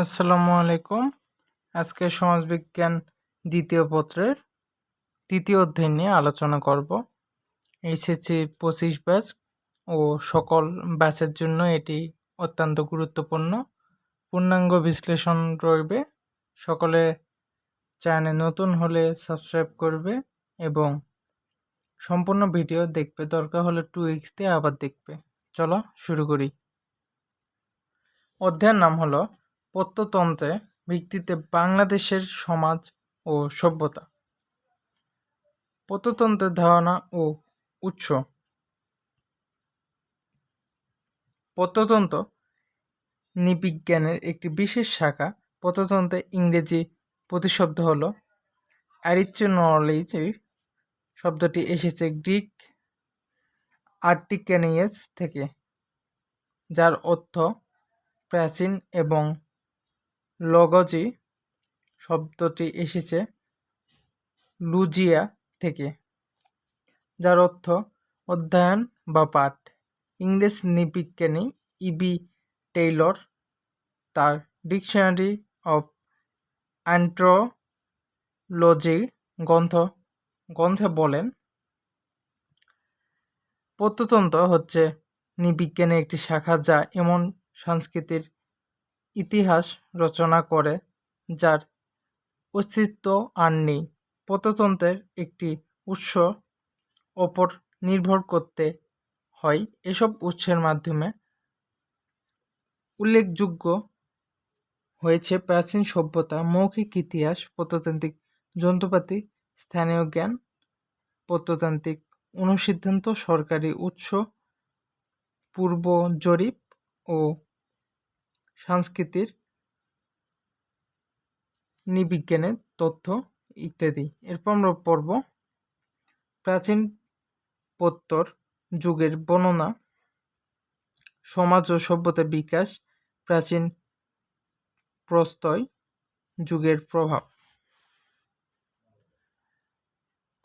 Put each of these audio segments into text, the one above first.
আসসালামু আলাইকুম। আজকে সমাজবিজ্ঞান দ্বিতীয় পত্রের তৃতীয় অধ্যায় নিয়ে আলোচনা করব। এইচএসসি পঁচিশ ব্যাচ ও সকল ব্যাচের জন্য এটি অত্যন্ত গুরুত্বপূর্ণ। পূর্ণাঙ্গ বিশ্লেষণ রইবে। সকলে চ্যানেলে নতুন হলে সাবস্ক্রাইব করবে এবং সম্পূর্ণ ভিডিও দেখবে। দরকার হলে টু এক্স দিয়ে আবার দেখবে। চলো শুরু করি। অধ্যায়ের নাম হলো প্রত্নতন্ত্রে ভিত্তিতে বাংলাদেশের সমাজ ও সভ্যতা। প্রত্নতন্ত্রের ধারণা ও উৎস। প্রত্নতন্ত্র নৃবিজ্ঞানের একটি বিশেষ শাখা। প্রত্নতন্ত্রের ইংরেজি প্রতিশব্দ হল অ্যারিচনোলজি শব্দটি এসেছে গ্রিক আর্টিক্যানিয়াস থেকে, যার অর্থ প্রাচীন এবং লগজি শব্দটি এসেছে লুজিয়া থেকে, যার অর্থ অধ্যয়ন বা পাঠ। ইংরেজ নৃবিজ্ঞানী ইবি টেইলর তার ডিকশনারি অফ অ্যান্ট্রোলজি গ্রন্থ, গ্রন্থে বলেন প্রত্নতন্ত্র হচ্ছে নৃবিজ্ঞানের একটি শাখা যা এমন সংস্কৃতির ইতিহাস রচনা করে, যার অস্তিত্ব আর নেই। প্রত্নতন্ত্রের একটি উৎস ওপর নির্ভর করতে হয় এসব উৎসের মাধ্যমে। উল্লেখযোগ্য হয়েছে প্রাচীন সভ্যতা, মৌখিক ইতিহাস প্রত্নতান্ত্রিক যন্ত্রপাতি, স্থানীয় জ্ঞান প্রত্নতান্ত্রিক অনুসিদ্ধান্ত, সরকারি উৎস, পূর্ব জরিপ ও সংস্কৃতির, নৃবিজ্ঞানের তথ্য ইত্যাদি। এরপর আমরা পড়ব প্রাচীন প্রত্তর যুগের বর্ণনা, সমাজ ও সভ্যতার বিকাশ, প্রাচীন প্রস্তয় যুগের প্রভাব।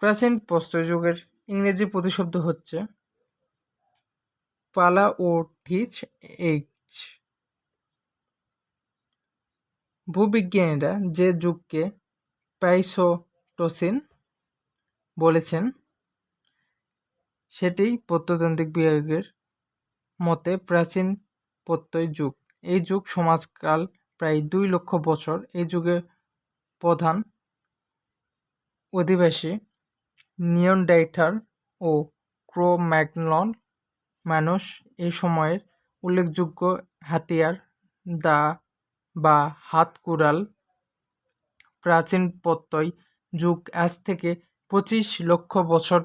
প্রাচীন প্রস্তয় যুগের ইংরেজি প্রতিশব্দ হচ্ছে পালা ও ঠিচ এইচ ভূবিজ্ঞানীরা যে যুগকে প্যাইসোটোসিন বলেছেন, সেটি প্রত্নতান্ত্রিক বিভাগের মতে প্রাচীন প্রত্যয় যুগ। এই যুগ সমাজকাল প্রায় দুই লক্ষ বছর। এই যুগে প্রধান অধিবাসী নিয়নডাইটার ও ক্রোম্যাগনন মানুষ এই সময়ের উল্লেখযোগ্য হাতিয়ার দা বা হাতকুড়াল প্রাচীন প্রত্যয় যুগ আজ থেকে পঁচিশ লক্ষ বছর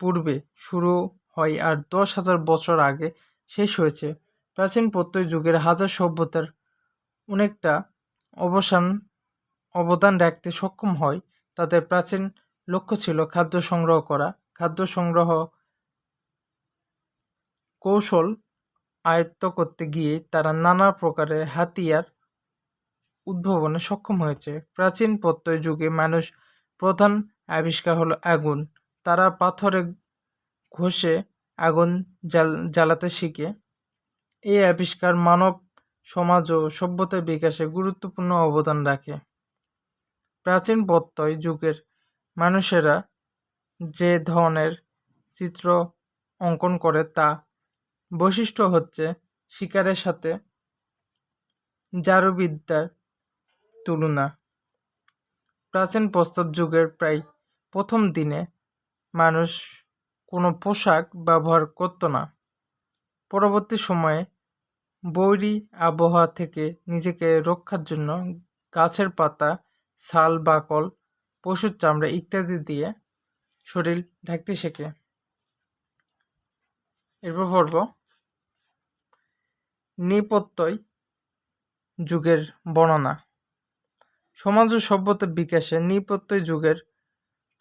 পূর্বে শুরু হয় আর দশ হাজার বছর আগে শেষ হয়েছে। প্রাচীন প্রত্যয় যুগের হাজার সভ্যতার অনেকটা অবসান, অবদান রাখতে সক্ষম হয়। তাদের প্রাচীন লক্ষ্য ছিল খাদ্য সংগ্রহ করা। খাদ্য সংগ্রহ কৌশল আয়ত্ত করতে গিয়ে তারা নানা প্রকারের হাতিয়ার উদ্ভাবনে সক্ষম হয়েছে। প্রাচীন প্রত্যয় যুগে মানুষ প্রধান আবিষ্কার হলো আগুন। তারা পাথরে ঘষে আগুন জ্বালাতে শিখে। এই আবিষ্কার মানব সমাজ ও সভ্যতার বিকাশে গুরুত্বপূর্ণ অবদান রাখে। প্রাচীন প্রত্যয় যুগের মানুষেরা যে ধরনের চিত্র অঙ্কন করে তা বৈশিষ্ট্য হচ্ছে শিকারের সাথে জারুবিদ্যার তুলনা। প্রাচীন প্রস্তর যুগের প্রায় প্রথম দিনে মানুষ কোনো পোশাক ব্যবহার করতো না। পরবর্তী সময়ে বৈরী আবহাওয়া থেকে নিজেকে রক্ষার জন্য গাছের পাতা ছাল বাকল, পশুর চামড়া ইত্যাদি দিয়ে শরীর ঢাকতে শেখে। এরপর পড়ব নেপথ্যই যুগের বর্ণনা। সমাজ ও সভ্যতার বিকাশে নৃপত্যয় যুগের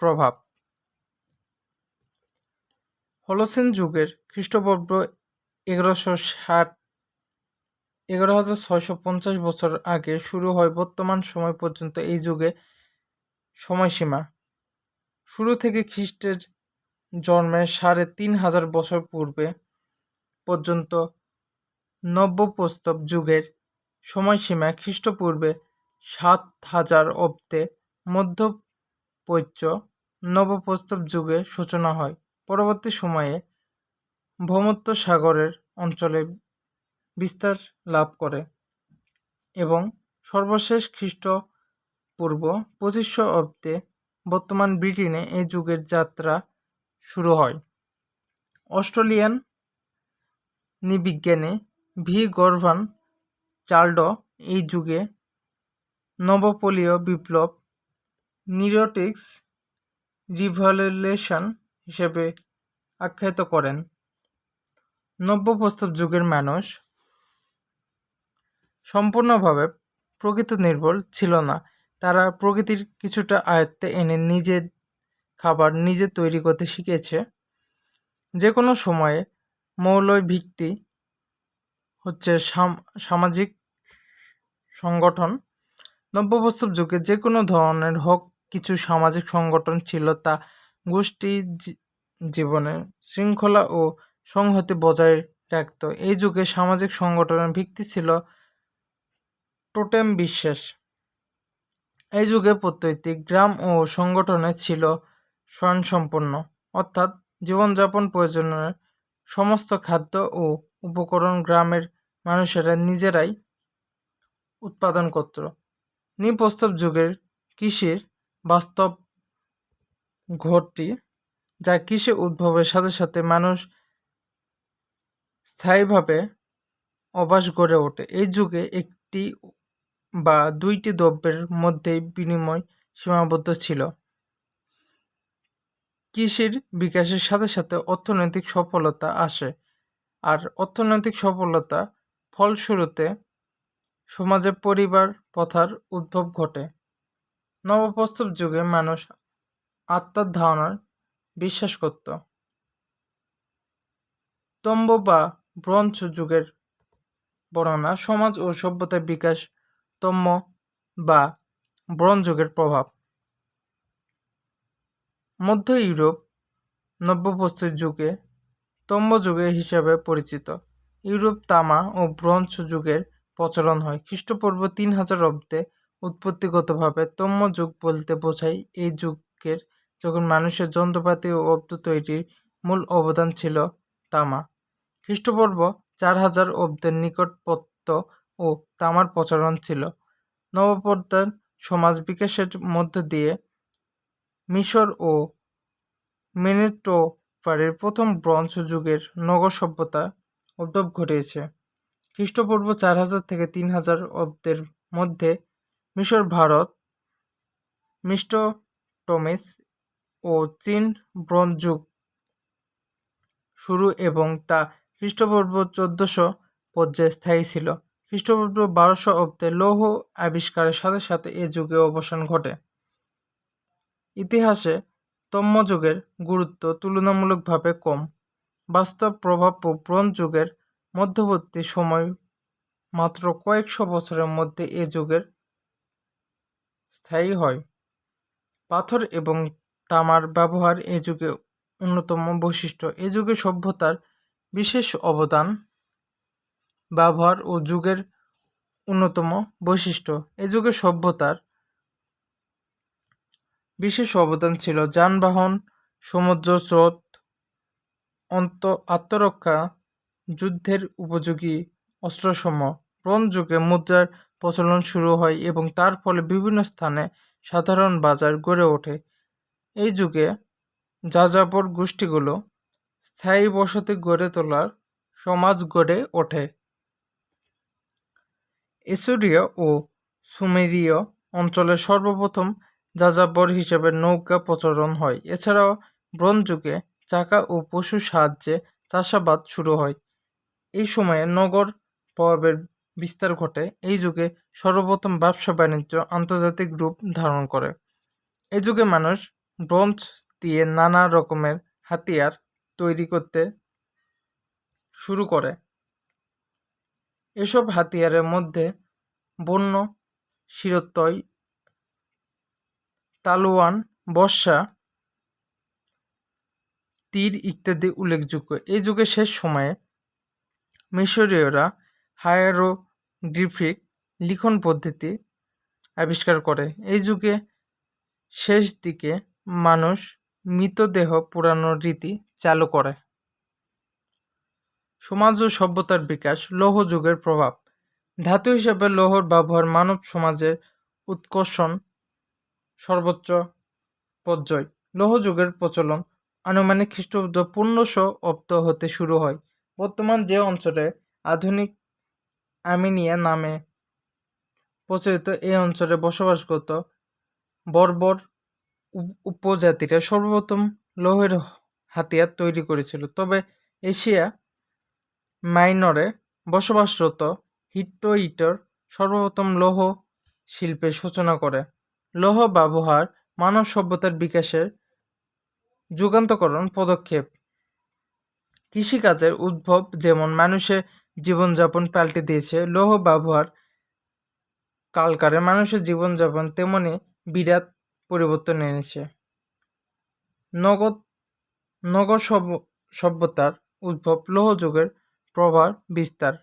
প্রভাব। হলোসেন যুগের খ্রিস্টপূর্ব এগারোশো ষাট এগারো হাজার ছয়শো পঞ্চাশ বছর আগে শুরু হয় বর্তমান সময় পর্যন্ত এই যুগে সময়সীমা। শুরু থেকে খ্রিস্টের জন্মের সাড়ে তিন হাজার বছর পূর্বে পর্যন্ত নব্যপ্রস্তব যুগের সময়সীমা খ্রিস্টপূর্বে সাত হাজার অব্দে মধ্যপ্রাচ্য নবপ্রস্তর যুগের সূচনা হয়। পরবর্তী সময়ে ভূমধ্যসাগরের অঞ্চলে বিস্তার লাভ করে এবং সর্বশেষ খ্রিস্টপূর্ব পঁচিশশো অব্দে বর্তমান ব্রিটেনে এই যুগের যাত্রা শুরু হয়। অস্ট্রেলিয়ান নৃবিজ্ঞানী ভি গর্ভান চার্লড এই যুগে নবপলীয় বিপ্লব, নিরোটিক্স রিভলিউশন হিসেবে আখ্যায়িত করেন। নব্যপ্রস্তর যুগের মানুষ সম্পূর্ণভাবে প্রকৃত নির্ভর ছিল না। তারা প্রকৃতির কিছুটা আয়ত্তে এনে নিজের খাবার নিজে তৈরি করতে শিখেছে। যে কোনো সময়ে মৌলয় ভিত্তি হচ্ছে সামাজিক সংগঠন নব্যবাস্তব যুগে যে কোনো ধরনের হোক কিছু সামাজিক সংগঠন ছিল তা গোষ্ঠী জীবনে শৃঙ্খলা ও সংহতি বজায় রাখত। এই যুগে সামাজিক সংগঠনের ভিত্তি ছিল টোটেম বিশ্বাস। এই যুগে প্রত্যেকটি গ্রাম ও সংগঠনে ছিল স্বয়ংসম্পন্ন, অর্থাৎ জীবনযাপন প্রয়োজনের সমস্ত খাদ্য ও উপকরণ গ্রামের মানুষেরা নিজেরাই উৎপাদন করত। নৃপ্রস্তব যুগের কৃষির বাস্তব ঘটটি, যা কৃষি উদ্ভবের সাথে সাথে মানুষ স্থায়ীভাবে অবাস গড়ে ওঠে। এই যুগে একটি বা দুইটি দ্রব্যের মধ্যেই বিনিময় সীমাবদ্ধ ছিল। কৃষির বিকাশের সাথে সাথে অর্থনৈতিক সফলতা আসে, আর অর্থনৈতিক সফলতা ফলস্বরূপে সমাজে পরিবার প্রথার উদ্ভব ঘটে। নবপ্রস্তব যুগে মানুষ আত্মার ধারণার বিশ্বাস করত। তম্ব বা ব্রঞ্চ যুগের বর্ণনা সমাজ ও সভ্যতার বিকাশ তম্য বা ব্রঞ্জ যুগের প্রভাব। মধ্য ইউরোপ নব্যপ্রস্তর যুগে তম্ব যুগে হিসাবে পরিচিত। ইউরোপ তামা ও ব্রঞ্জ যুগের প্রচলন হয়। খ্রিস্টপূর্ব তিন হাজার অব্দে উৎপত্তিগতভাবে তম্য যুগ বলতে বোঝায় এই যুগের যখন মানুষের যন্ত্রপাতি ও অব্দ তৈরির মূল অবদান ছিল তামা। খ্রিস্টপূর্ব চার হাজার অব্দের নিকটপত্য ও তামার প্রচলন ছিল। নবপ্রধান সমাজ বিকাশের মধ্য দিয়ে মিশর ও মেনেটোপারের প্রথম ব্রঞ্জ যুগের নগর সভ্যতা উদ্ভব ঘটিয়েছে খ্রিস্টপূর্ব চার হাজার থেকে তিন হাজার অব্দের মধ্যে মিশর, ভারত মিস্টোটমিস ও চীন ব্রঞ্জ যুগ শুরু এবং তা খ্রিস্টপূর্ব চোদ্দশো পর্যায়ে স্থায়ী ছিল। খ্রিস্টপূর্ব বারোশো অব্দে লৌহ আবিষ্কারের সাথে সাথে এ যুগে অবসান ঘটে। ইতিহাসে তম্যযুগের গুরুত্ব তুলনামূলকভাবে কম। বাস্তব প্রভাব ব্রোঞ্জ যুগের মধ্যবর্তী সময় মাত্র কয়েকশো বছরের মধ্যে এ যুগের স্থায়ী হয়। পাথর এবং তামার ব্যবহার এ যুগে অন্যতম বৈশিষ্ট্য। এ যুগে সভ্যতার বিশেষ অবদান, ব্যবহার ও যুগের অন্যতম বৈশিষ্ট্য। এ যুগে সভ্যতার বিশেষ অবদান ছিল যানবাহন, সমুদ্র স্রোত, অন্ত, আত্মরক্ষা যুদ্ধের উপযোগী অস্ত্রসমূহ। ব্রোঞ্জ যুগে মুদ্রার প্রচলন শুরু হয় এবং তার ফলে বিভিন্ন স্থানে সাধারণ বাজার গড়ে ওঠে। এই যুগে যাযাবর গোষ্ঠীগুলো স্থায়ী বসতি গড়ে তোলার সমাজ গড়ে ওঠে। এসুরীয় ও সুমেরীয় অঞ্চলে সর্বপ্রথম যাযাবর হিসেবে নৌকা প্রচলন হয়। এছাড়াও ব্রোঞ্জ যুগে চাকা ও পশুর সাহায্যে চাষাবাদ শুরু হয়। এই সময়ে নগর প্রভাবের বিস্তার ঘটে। এই যুগে সর্বপ্রথম ব্যবসা বাণিজ্য আন্তর্জাতিক রূপ ধারণ করে। এই যুগে মানুষ ব্রোঞ্জ দিয়ে নানা রকমের হাতিয়ার তৈরি করতে শুরু করে। এসব হাতিয়ারের মধ্যে বন্য, শিরোত্তয় তালোয়ান বর্ষা, তীর ইত্যাদি উল্লেখযোগ্য। এই যুগের শেষ সময়ে মিশরীয়রা হায়ারোগ্রিফিক লিখন পদ্ধতি আবিষ্কার করে। এই যুগে শেষ দিকে মানুষ মৃতদেহ পোড়ানোর রীতি চালু করে। সমাজ ও সভ্যতার বিকাশ, লৌহ যুগের প্রভাব। ধাতু হিসাবে লৌহর ব্যবহার মানব সমাজের উৎকর্ষণ সর্বোচ্চ পর্যায়। লৌহ যুগের প্রচলন আনুমানিক খ্রিস্টপূর্ব পনেরোশো অব্দ হতে শুরু হয়। বর্তমান যে অঞ্চলে আধুনিক আমিনিয়া নামে প্রচলিত এই অঞ্চলে বসবাসগত বর্বর উপ- উপজাতিরা সর্বপ্রথম লৌহের হাতিয়ার তৈরি করেছিল। তবে এশিয়া মাইনরে বসবাসরত হিট্টোইটর সর্বপ্রথম লৌহ শিল্পের সূচনা করে। লৌহ ব্যবহার মানব সভ্যতার বিকাশের যুগান্তকরণ পদক্ষেপ কৃষিকাজের উদ্ভব যেমন মানুষের জীবনযাপন পাল্টে দিয়েছে, লৌহ ব্যবহার কালকারে মানুষের জীবনযাপন তেমনি বিরাট পরিবর্তন এনেছে। নগদ নগর সভ্য- সভ্যতার উদ্ভব লৌহ যুগের প্রভাব বিস্তার।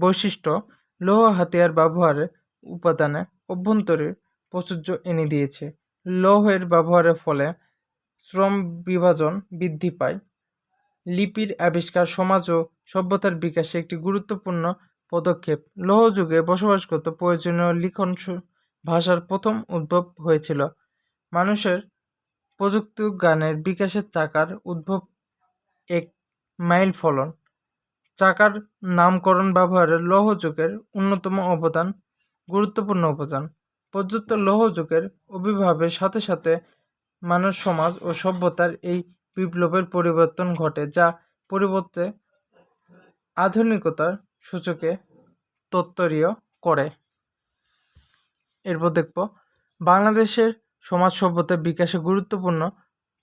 বৈশিষ্ট্য, লৌহ হাতিয়ার ব্যবহারের উপাদানে অভ্যন্তরীণ প্রাচুর্য এনে দিয়েছে। লৌহের ব্যবহারের ফলে শ্রম বিভাজন বৃদ্ধি পায়। লিপির আবিষ্কার সমাজ ও সভ্যতার বিকাশে একটি গুরুত্বপূর্ণ পদক্ষেপ। লৌহ যুগে বসবাসগত প্রয়োজনীয় লিখন ভাষার প্রথম উদ্ভব হয়েছিল। মানুষের প্রযুক্তি জ্ঞানের বিকাশের চাকার উদ্ভব এক মাইল ফলন। চাকার নামকরণ ব্যবহারে লৌহ যুগের অন্যতম অবদান, গুরুত্বপূর্ণ অবদান। প্রযুক্ত লৌহ যুগের অভিভাবের সাথে সাথে মানুষ সমাজ ও সভ্যতার এই বিপ্লবের পরিবর্তন ঘটে, যা পরিবর্তে আধুনিকতার সূচকে তত্তরীয় করে। এরপর দেখব, বাংলাদেশের সমাজ সভ্যতার বিকাশে গুরুত্বপূর্ণ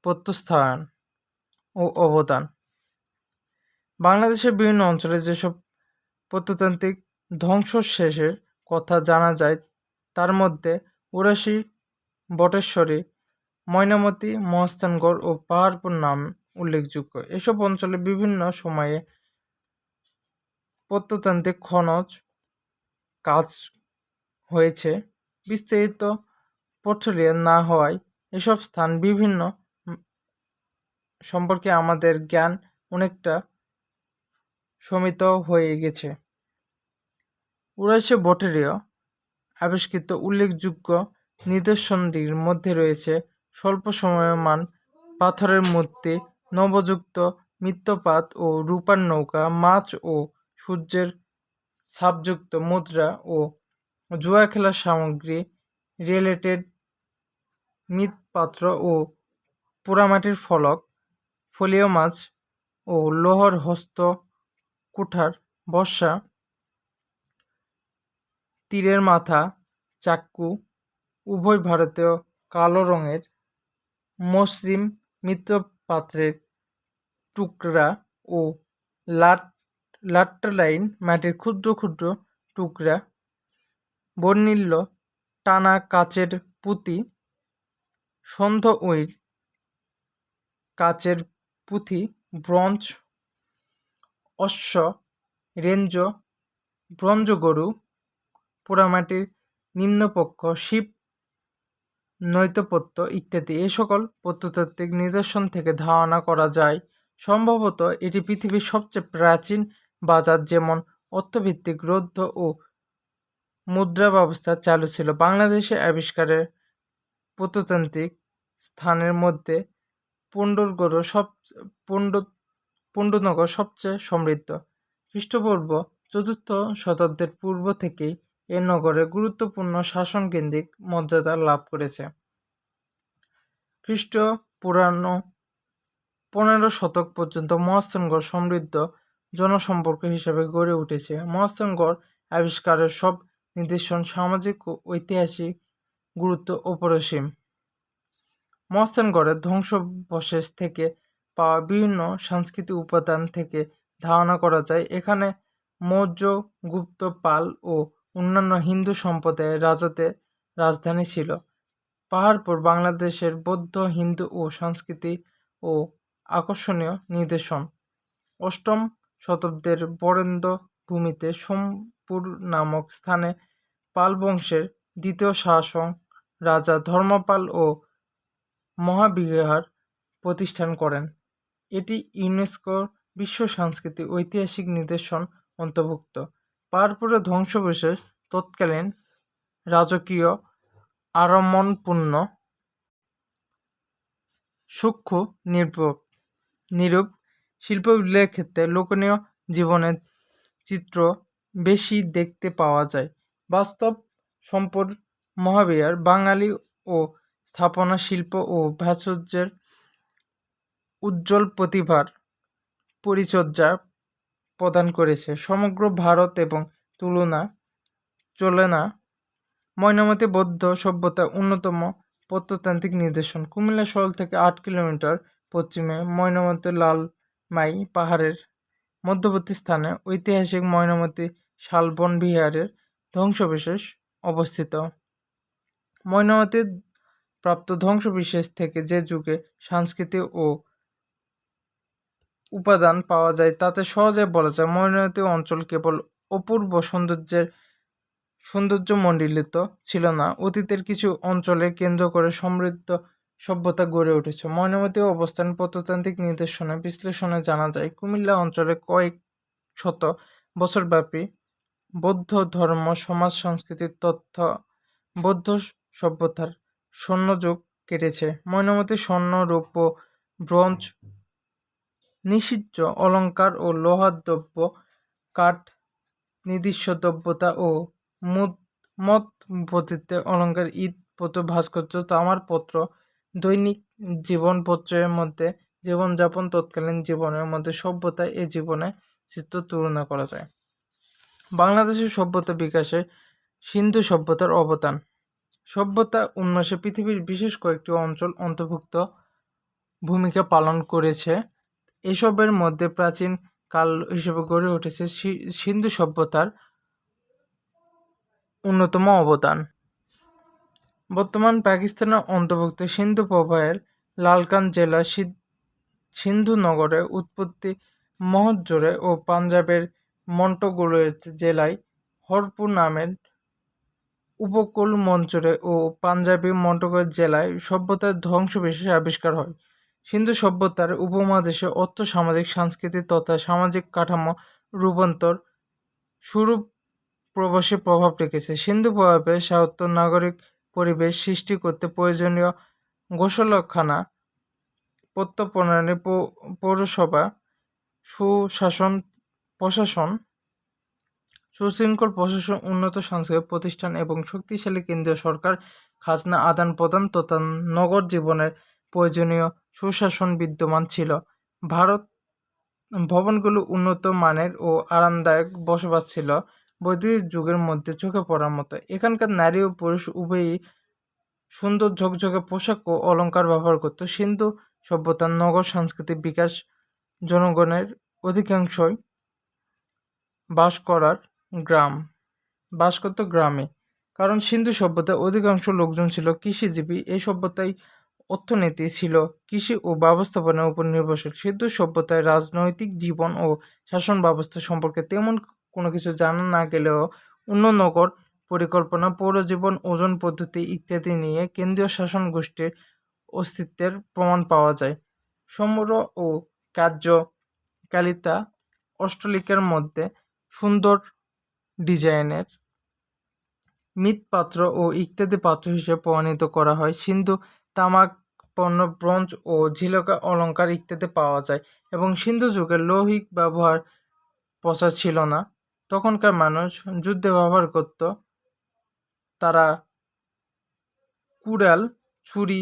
প্রত্যস্থায়ন ও অবদান। বাংলাদেশের বিভিন্ন অঞ্চলে যেসব প্রত্নতান্ত্রিক ধ্বংসশেষের কথা জানা যায়, তার মধ্যে উড়াশি বটেশ্বরী ময়নামতি, মহস্থানগড় ও পাহাড়পুর নাম উল্লেখযোগ্য। এসব অঞ্চলে বিভিন্ন সময়ে প্রত্নতান্ত্রিক খনজ কাজ হয়েছে। বিস্তারিত পোর্টফোলিও না হওয়ায় এসব স্থান বিভিন্ন সম্পর্কে আমাদের জ্ঞান অনেকটা সমিত হয়ে গেছে। উড়াইশে বটেরীয় আবিষ্কৃত উল্লেখযোগ্য নিদর্শনটির মধ্যে রয়েছে স্বল্প সময়মান পাথরের মূর্তি নবযুক্ত মৃত্যপাত ও রূপার নৌকা, মাছ ও সূর্যের ছাপযুক্ত মুদ্রা ও জুয়া খেলার সামগ্রী, রিলেটেড মৃৎপাত্র ও পোড়ামাটির ফলক, ফলিও মাছ ও লোহর হস্ত কুঠার বর্ষা, তীরের মাথা চাক্কু উভয় ভারতীয় কালো রঙের মসৃণ মৃৎপাত্রের টুকরা ও লাট, লাট্টালাইন মাটির ক্ষুদ্র ক্ষুদ্র টুকরা বর্ণিল্য টানা কাচের পুঁতি, সন্ধ উইর কাচের পুঁথি ব্রঞ্জ, অশ্ব, রেঞ্জ, ব্রঞ্জ গরু, পোড়ামাটির নিম্নপক্ষ শিব নৈতপত্য ইত্যাদি। এ সকল প্রত্নতাত্ত্বিক নিদর্শন থেকে ধারণা করা যায়। সম্ভবত এটি পৃথিবীর সবচেয়ে প্রাচীন বাজার যেমন অর্থভিত্তিক রৌদ্র ও মুদ্রা ব্যবস্থা চালু ছিল। বাংলাদেশে আবিষ্কারের প্রত্নতান্ত্রিক স্থানের মধ্যে পুণ্ডরগড় সব, পুণ্ড, পুণ্ডনগর সবচেয়ে সমৃদ্ধ। খ্রিস্টপূর্ব চতুর্থ শতাব্দীর পূর্ব থেকেই এ নগরে গুরুত্বপূর্ণ শাসনকেন্দ্রিক মর্যাদা লাভ করেছে। খ্রিস্ট পুরানো পনেরো শতক পর্যন্ত মহাস্থানগড় সমৃদ্ধ জনসম্পর্ক হিসেবে গড়ে উঠেছে। মহাস্থানগড় আবিষ্কারের সব নিদর্শন সামাজিক ও ঐতিহাসিক গুরুত্ব অপরিসীম। মহাস্থানগড়ের ধ্বংসবশেষ থেকে পাওয়া বিভিন্ন সাংস্কৃতিক উপাদান থেকে ধারণা করা যায়। এখানে মৌর্য, গুপ্ত, পাল ও অন্যান্য হিন্দু সম্প্রদায়ের রাজাদের রাজধানী ছিল। পাহাড়পুর বাংলাদেশের বৌদ্ধ, হিন্দু ও সংস্কৃতি ও আকর্ষণীয় নিদর্শন। অষ্টম শতাব্দীর বরেন্দ্র ভূমিতে সোমপুর নামক স্থানে পাল বংশের দ্বিতীয় শাসক রাজা ধর্মপাল ও মহাবিহার প্রতিষ্ঠান করেন। এটি ইউনেস্কোর বিশ্ব সাংস্কৃতিক ঐতিহাসিক নিদর্শন অন্তর্ভুক্ত। পাহাড়পুরের ধ্বংসাবশেষ তৎকালীন রাজকীয় আরমণপূর্ণ সূক্ষ্ম নিরূপক নিরূপ শিল্পবিদ্যার ক্ষেত্রে লোকনীয় জীবনের চিত্র বেশি দেখতে পাওয়া যায়। বাস্তব সম্পদ মহাবিহার, বাঙালি ও স্থাপনা শিল্প ও ভাস্কর্যের উজ্জ্বল প্রতিভার পরিচর্যা প্রদান করেছে। সমগ্র ভারত এবং তুলনা চলে না। ময়নামতি বৌদ্ধ সভ্যতা অন্যতম প্রত্নতান্ত্রিক নিদর্শন। কুমিল্লা শহর থেকে আট কিলোমিটার পশ্চিমে ময়নামতি লালমাই পাহাড়ের মধ্যবর্তী স্থানে ঐতিহাসিক ময়নামতি শালবন বিহারের ধ্বংসবিশেষ অবস্থিত। ময়নামতির প্রাপ্ত ধ্বংসবিশেষ থেকে যে যুগে সংস্কৃতি ও উপাদান পাওয়া যায়, তাতে সহজে বলা যায় ময়নামতি অঞ্চল কেবল অপূর্ব সৌন্দর্যের সৌন্দর্যমণ্ডিত ছিল না, অতীতের কিছু অঞ্চলে কেন্দ্র করে সমৃদ্ধ সভ্যতা গড়ে উঠেছে। ময়নামতি অবস্থান প্রত্নতান্ত্রিক নিদর্শনে বিশ্লেষণে জানা যায়, কুমিল্লা অঞ্চলে কয়েক শত বছরব্যাপী বৌদ্ধ ধর্ম, সমাজ সংস্কৃতির তথ্য, বৌদ্ধ সভ্যতার স্বর্ণযুগ কেটেছে। ময়নামতি স্বর্ণ রৌপ্য ব্রোঞ্জ নিষিদ্ধ অলঙ্কার ও লোহার দ্রব্য, কাঠ, নির্দিষ্ট দ্রব্যতা ও মত পতিতে অলঙ্কার ঈদ পত্র, ভাস্কর্য, তামার পত্র, দৈনিক জীবনপত্রের মধ্যে, জীবনযাপন, তৎকালীন জীবনের মধ্যে সভ্যতা এ জীবনে চিত্র তুলনা করা যায়। বাংলাদেশের সভ্যতা বিকাশে সিন্ধু সভ্যতার অবদান। সভ্যতা উন্মেষে পৃথিবীর বিশেষ কয়েকটি অঞ্চল অন্তর্ভুক্ত ভূমিকা পালন করেছে। এসবের মধ্যে প্রাচীন কাল হিসেবে গড়ে উঠেছে সিন্ধু সভ্যতার অন্যতম অবদান। বর্তমান পাকিস্তানের অন্তর্ভুক্ত সিন্ধু প্রবাহের লালকান জেলা সিন্ধু নগরে উৎপত্তি মহৎজোরে ও পাঞ্জাবের মন্টগুলোর জেলায় হরপুর নামের উপকূল মঞ্চরে ও পাঞ্জাবি মন্টগড় জেলায় সভ্যতার ধ্বংসবিশেষ আবিষ্কার হয়। সিন্ধু সভ্যতার উপমহাদেশে অর্থ, সামাজিক, সাংস্কৃতিক তথা সামাজিক কাঠামো রূপান্তর শুরু প্রবাসে প্রভাব রেখেছে। সিন্ধু প্রভাবে সাহিত্য, নাগরিক পরিবেশ সৃষ্টি করতে প্রয়োজনীয় গোসলখানা প্রত্যর্পণানী পৌরসভা, সুশাসন, প্রশাসন, সুশৃঙ্খল প্রশাসন, উন্নত সাংস্কৃতিক প্রতিষ্ঠান এবং শক্তিশালী কেন্দ্রীয় সরকার, খাজনা আদান প্রদান তথা নগর জীবনের প্রয়োজনীয় সুশাসন বিদ্যমান ছিল। ভারত ভবনগুলো উন্নত মানের ও আরামদায়ক বসবাস ছিল। বৈদিক যুগের মধ্যে চোখে পড়ার মতো। এখানকার নারী ও পুরুষ উভয়ই সুন্দর ঝকঝকে পোশাক ও অলঙ্কার ব্যবহার করত। সিন্ধু সভ্যতার নগর সাংস্কৃতিক বিকাশ জনগণের অধিকাংশই বাস করার গ্রাম, বাস করত গ্রামে। কারণ সিন্ধু সভ্যতায় অধিকাংশ লোকজন ছিল কৃষিজীবী। এই সভ্যতায় অর্থনীতি ছিল, কৃষি ও ব্যবস্থাপনার উপর নির্ভরশীল। সিন্ধু সভ্যতায় রাজনৈতিক জীবন ও শাসন ব্যবস্থা সম্পর্কে তেমন কোনো কিছু জানা না গেলেও অন্য নগর পরিকল্পনা, পৌরজীবন, ওজন পদ্ধতি ইত্যাদি নিয়ে কেন্দ্রীয় শাসন গোষ্ঠীর অস্তিত্বের প্রমাণ পাওয়া যায়। সমর ও কার্যকারিতা অষ্টলিকার মধ্যে সুন্দর ডিজাইনের মৃৎপাত্র ও ইত্যাদি পাত্র হিসেবে প্রমাণিত করা হয়। সিন্ধু তামাক, পণ্য, ব্রোঞ্জ ও ঝিলকা অলঙ্কার ইত্যাদি পাওয়া যায় এবং সিন্ধু যুগের লৌহিক ব্যবহার প্রচার ছিল না। তখনকার মানুষ যুদ্ধে ব্যবহার করত। তারা কুড়াল, ছুরি,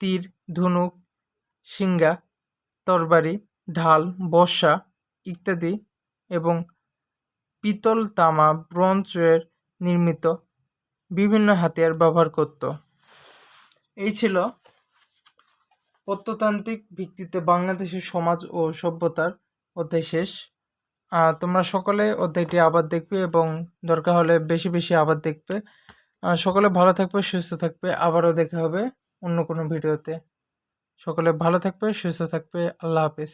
তীর, ধনুক সিঙ্গা তরবারি, ঢাল, বর্ষা ইত্যাদি এবং পিতল তামা ব্রঞ্জের নির্মিত বিভিন্ন হাতিয়ার ব্যবহার করত। এই ছিল প্রত্নতান্ত্রিক ভিত্তিতে বাংলাদেশের সমাজ ও সভ্যতার অধ্যায় শেষ। তোমরা সকলে অধ্যায়টি আবার দেখবে এবং দরকার হলে বেশি বেশি আবার দেখবে। সকলে ভালো থাকবে, সুস্থ থাকবে। আবারও দেখা হবে অন্য কোনো ভিডিওতে। সকলে ভালো থাকবে, সুস্থ থাকবে। আল্লাহ হাফিজ।